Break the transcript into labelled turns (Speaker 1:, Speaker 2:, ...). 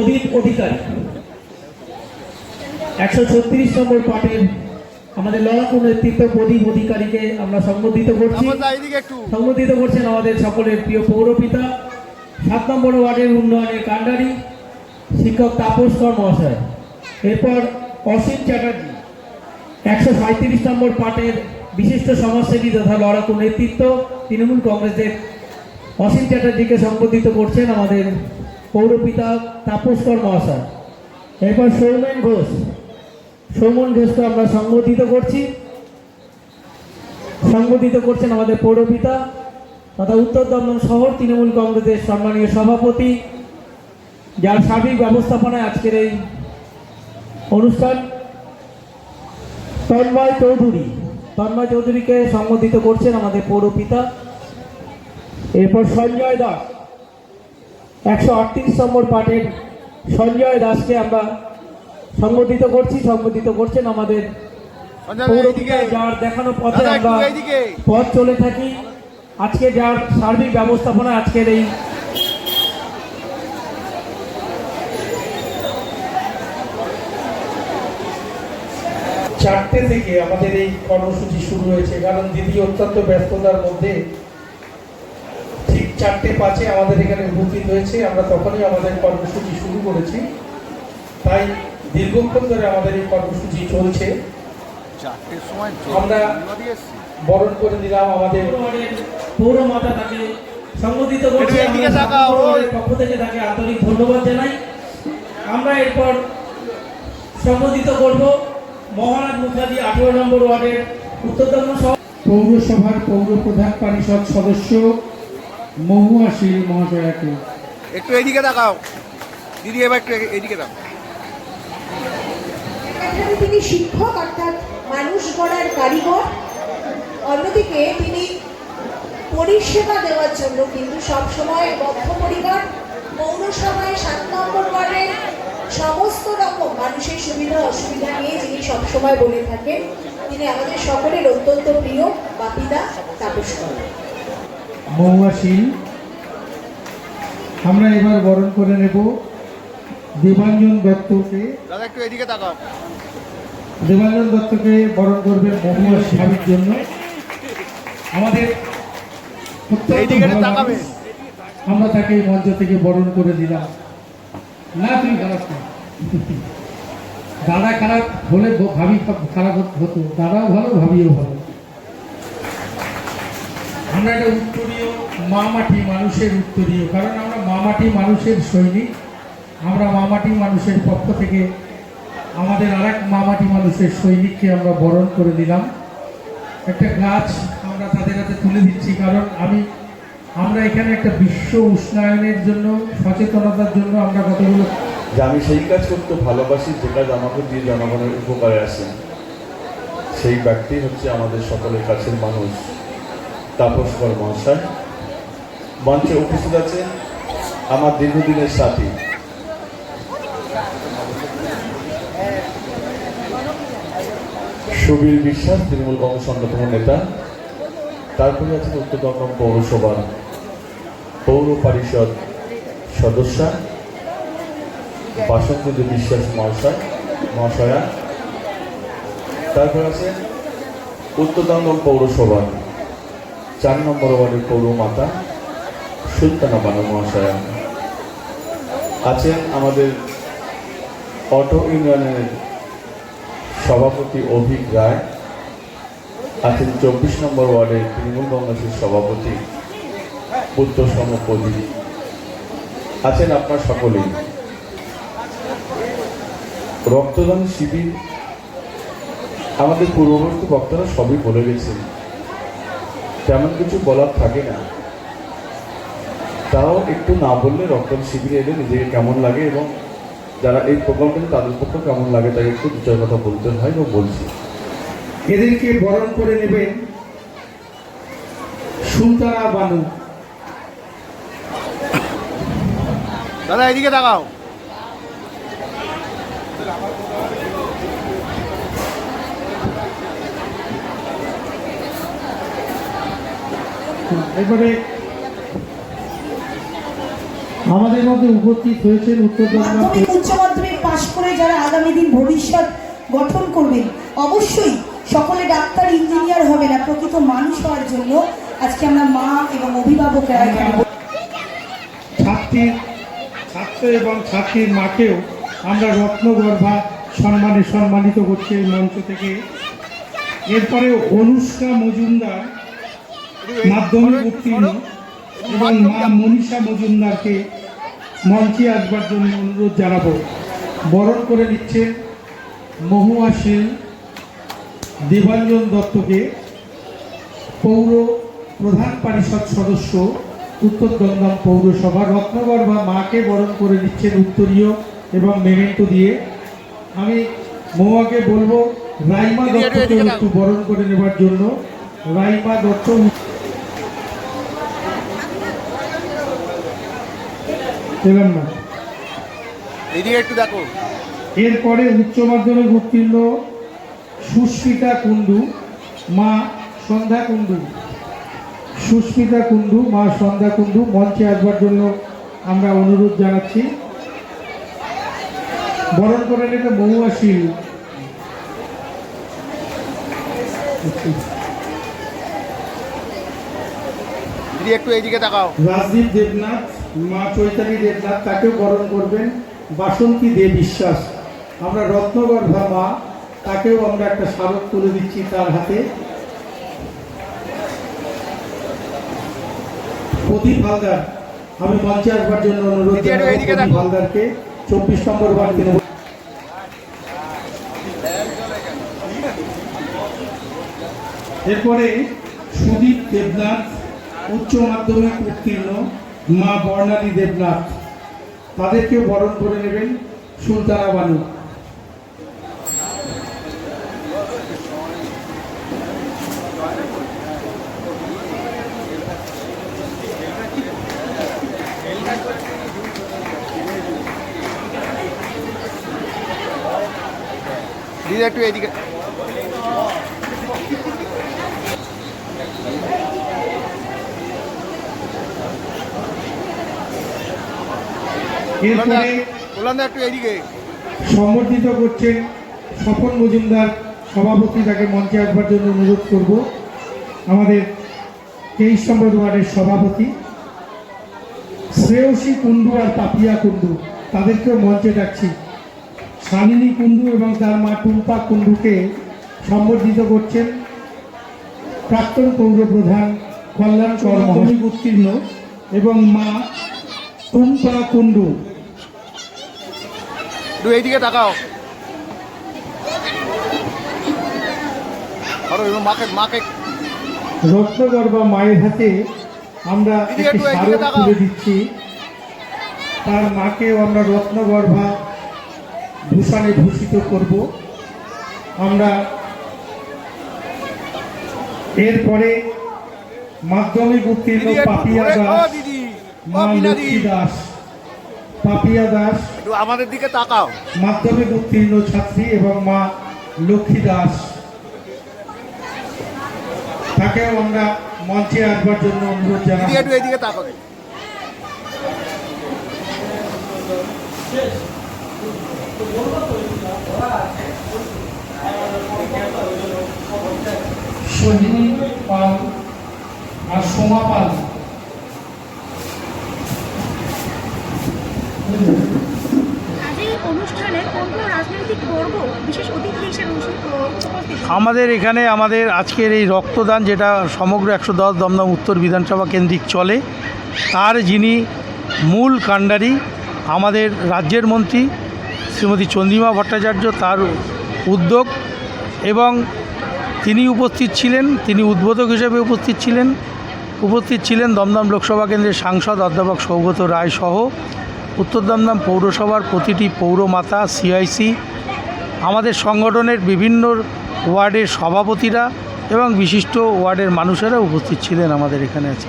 Speaker 1: প্রদীপ অধিকারী। একশো ছত্রিশ নম্বর পাটের আমাদের লড়াকু নেতৃত্ব প্রদীপ অধিকারীকে আমরা সম্বোধিত করছি। সম্বোধিত করছেন আমাদের সকলের প্রিয় পৌরপিতা সাত নম্বর ওয়ার্ডের উন্নয়নের কাণ্ডারি শিক্ষক তাপস কর মহাশয়। এরপর অসীম চ্যাটার্জি একশো সাঁত্রিশ নম্বর পাটের বিশিষ্ট সমাজসেবী তথা লড়াকু নেতৃত্ব তৃণমূল কংগ্রেসের অসীম চ্যাটার্জিকে সম্বোধিত করছেন আমাদের পৌরপিতা তাপস কর মহাশয়। এরপর সৌমেন ঘোষ। সৌমন ঘোষকে আমরা সম্বোধিত করছি। সংগঠিত করছেন আমাদের পৌরপিতা তথা উত্তর দমদম শহর তৃণমূল কংগ্রেসের সম্মানীয় সভাপতি, যার সার্বিক ব্যবস্থাপনায় আজকের এই অনুষ্ঠান। তন্ময় চৌধুরী। তন্ময় চৌধুরীকে সম্বোধিত করছেন আমাদের পৌরপিতা। এরপর সঞ্জয় দাস। একশো আটত্রিশ নম্বর পাটের সঞ্জয় দাসকে আমরা সম্বোধিত করছি সম্বোধিত করছেন আমাদের যার দেখানো পথে আমরা পথ চলে থাকি। আজকে যার সার্বিক ব্যবস্থাপনা আজকের এই চারটে থেকে আমাদের এই কর্মসূচি শুরু হয়েছে কারণ দিদি অত্যন্ত ব্যস্ততার মধ্যে চারটে পাঁচে আমাদের এখানে উপস্থিত হয়েছে। আমরা তখনই আমাদের কর্মসূচি শুরু করেছি। তাই দীর্ঘক্ষণ ধরে আমাদের এই কর্মসূচি চলছে। আমরা- বরণ করে নিলাম আমাদের পৌরমাতা তাকে সম্বোধিত করছে। পক্ষ থেকে তাকে আন্তরিক ধন্যবাদ জানাই। আমরা এরপর সম্বোধিত করব মহারাজ মুখার্জি আঠেরো নম্বর ওয়ার্ডের উত্তরতম পৌরসভার পৌর প্রধান পরিষদ সদস্য মহুয়া শীল মহাশয়াকে।
Speaker 2: একটু এইদিকে তাকাও। দিদি এবার একটু তাকাও।
Speaker 3: এখানে তিনি শিক্ষক অর্থাৎ মানুষ গড়ার কারিগর। অন্যদিকে তিনি পরিষেবা দেওয়ার জন্য কিন্তু সবসময় বদ্ধপরিকর পৌরসভায় সাত নম্বর ওয়ার্ডের সমস্ত রকম মানুষের সুবিধা অসুবিধা নিয়ে যিনি সবসময় বলে থাকেন তিনি আমাদের সকলের অত্যন্ত প্রিয় বাপিদা তাপস
Speaker 1: মহুয়া শীল আমরা এবার বরণ করে নেব দেবাঞ্জন দত্তকে।
Speaker 2: দাদা একটু তাকাও।
Speaker 1: দেবানন্দ দত্তকে বরণ করবেন মহুয়া স্বামীর জন্য। আমাদের। আমরা তাকে এই মঞ্চ থেকে বরণ করে দিলাম। না তুমি খারাপ না। দাদা খারাপ হলে ভাবি খারাপ হতো দাদাও ভালো ভাবিও ভালো। আমরা একটা উত্তরীয় মামাটি মানুষের উত্তরীয়, কারণ আমরা মামাটি মানুষের সৈনিক। আমরা মামাটি মানুষের পক্ষ থেকে আমাদের আরেক মামাটি মানুষের সৈনিককে আমরা বরণ করে দিলাম একটা গাছ আমরা তাদের হাতে তুলে দিচ্ছি, কারণ আমি, আমরা এখানে একটা বিশ্ব উষ্ণায়নের জন্য, সচেতনতার জন্য আমরা কতগুলো
Speaker 4: যে আমি সেই কাজ করতে ভালোবাসি, যে কাজ আমাকে দিয়ে জনগণের উপকারে আসে। সেই ব্যক্তি হচ্ছে আমাদের সকলের কাছের মানুষ। তাপস কর মহাশয়। মঞ্চে উপস্থিত আছে আমার দীর্ঘদিনের সাথী। সুবীর বিশ্বাস, তৃণমূল কংগ্রেস অন্যতম নেতা। তারপরে আছেন উত্তর দমদম পৌরসভার পৌর পরিষদ সদস্যা। বাসন্তী বিশ্বাস মহাশয়, মহাশয়া। তারপর আছে উত্তর দমদম পৌরসভা চার নম্বর ওয়ার্ডের পৌরমাতা সুলতানা বানু মহাশয়া। আছেন আমাদের অটো ইউনিয়নের সভাপতি অভিক রায়। আছেন চব্বিশ নম্বর ওয়ার্ডের তৃণমূল কংগ্রেসের সভাপতি পুত্র সমপদী আছেন আপনার সকলেই। রক্তদান শিবির আমাদের পূর্ববর্তী বক্তারা সবই বলে গেছেন। তেমন কিছু বলার থাকে না। তাও একটু না বললে রক্তদান শিবিরে এলে নিজেকে কেমন লাগে এবং যারা এই প্রোগ্রামটাতে তাদের পক্ষে কেমন লাগে তাই একটু দু চার কথা বলতে হয় এবং বলছি।
Speaker 1: এদেরকে বরণ করে নেবেন সুলতানা বানু।
Speaker 2: দাদা এদিকে তাকাও।
Speaker 1: আমাদের মধ্যে উপস্থিত হয়েছেন উত্তর
Speaker 5: উচ্চ মাধ্যমিক পাশ করে যারা আগামী দিন ভবিষ্যৎ গঠন করবেন অবশ্যই সকলে ডাক্তার ইঞ্জিনিয়ার হবে না প্রকৃত মানুষ হওয়ার জন্য আজকে আমরা মা এবং অভিভাবকরা এখানে
Speaker 1: ছাত্রীর ছাত্র এবং ছাত্রীর মাকেও আমরা রত্নগর্ভা সম্মানে সম্মানিত করছি এই মঞ্চ থেকে। এরপরে অনুষ্কা মজুমদার মাধ্যমিক উত্তীর্ণ এবং মা মনীষা মজুমদারকে মঞ্চে আসবার জন্য অনুরোধ জানাব। বরণ করে নিচ্ছেন মহুয়া সেন দেবাঞ্জন দত্তকে। পৌর প্রধান পরিষদ সদস্য উত্তর দমদম পৌরসভা। রত্নগর বা মাকে বরণ করে নিচ্ছেন উত্তরীয় এবং মেমেন্টো দিয়ে। আমি মহুয়াকে বলব রাইমা দত্তকে একটু বরণ করে নেবার জন্য। রাইমা দত্ত পেলাম না।
Speaker 2: এদিকে একটু দেখো।
Speaker 1: এরপরে উচ্চ মাধ্যমিক উত্তীর্ণ সুস্মিতা কুণ্ডু মা সন্ধ্যা কুণ্ডু। সুস্মিতা কুণ্ডু মা সন্ধ্যা কুণ্ডু মঞ্চে আসবার জন্য আমরা অনুরোধ জানাচ্ছি। বরণ করে নেবে মহুয়া শীল
Speaker 2: দিদি একটু এইদিকে তাকাও।
Speaker 1: রাজদীপ দেবনাথ মা চৈতালি দেবনাথ তাকেও বরণ করবেন। বাসন্তী দে বিশ্বাস। আমরা রত্নগর্ভা মা তাকেও আমরা একটা স্মারক তুলে দিচ্ছি তার হাতে। প্রদীপ হালদার আমি মঞ্চে আসবার জন্য অনুরোধ প্রদীপ হালদারকে। চব্বিশ নম্বর বাড়িতে নেব এরপরে সুদীপ দেবনাথ উচ্চ মাধ্যমিক উত্তীর্ণ। মা বর্ণালী দেবনাথ তাদেরকেও বরণ করে নেবেন সুলতানা বানু।
Speaker 2: দিদি একটু এইদিকে।
Speaker 1: এরপরে সম্বর্ধিত করছেন স্বপন মজুমদার সভাপতি তাকে মঞ্চে আসবার জন্য অনুরোধ করব। আমাদের তেইশ নম্বর ওয়ার্ডের সভাপতি শ্রেয়সী কুণ্ডু আর পাপিয়া কুণ্ডু তাদেরকেও মঞ্চে ডাকছি। শালিনী কুণ্ডু এবং তার মা টুম্পা কুণ্ডুকে সম্বর্ধিত করছেন প্রাক্তন পৌর প্রধান কল্যাণ কর্মী উত্তীর্ণ এবং মা টুম্পা কুণ্ডু
Speaker 2: একটু এইদিকে তাকাও। আরও মাকে মাকে।
Speaker 1: রত্নগর্ভা মায়ের হাতে আমরা স্মারক তুলে দিচ্ছি। তার মাকেও আমরা রত্নগর্ভা ভূষণে ভূষিত করব। আমরা এরপরে মাধ্যমিক উত্তীর্ণ পাপিয়া দাস মা লক্ষ্মী দাস। পাপিয়া দাস
Speaker 2: আমাদের দিকে তাকাও।
Speaker 1: মাধ্যমিক উত্তীর্ণ ছাত্রী এবং মা লক্ষ্মী দাস। তাকেও আমরা মঞ্চে আসবার জন্য অনুরোধ জানাব।
Speaker 2: একটু এইদিকে তাকাও।
Speaker 1: সজিনী পাল আর সোমা পাল
Speaker 6: আমাদের এখানে আমাদের আজকের এই রক্তদান যেটা সমগ্র একশো দশ দমদম উত্তর বিধানসভা কেন্দ্রিক চলে, তার যিনি মূল কাণ্ডারি আমাদের রাজ্যের মন্ত্রী শ্রীমতী চন্দ্রিমা ভট্টাচার্য, তার উদ্যোগ এবং তিনি উপস্থিত ছিলেন, তিনি উদ্বোধক হিসেবে উপস্থিত ছিলেন উপস্থিত ছিলেন দমদম লোকসভা কেন্দ্রের সাংসদ অধ্যাপক সৌগত রায় সহ। উত্তর দমদম পৌরসভার প্রতিটি পৌরমাতা, সিআইসি, আমাদের সংগঠনের বিভিন্ন ওয়ার্ডের সভাপতিরা এবং বিশিষ্ট ওয়ার্ডের মানুষেরা উপস্থিত ছিলেন আমাদের এখানে আছে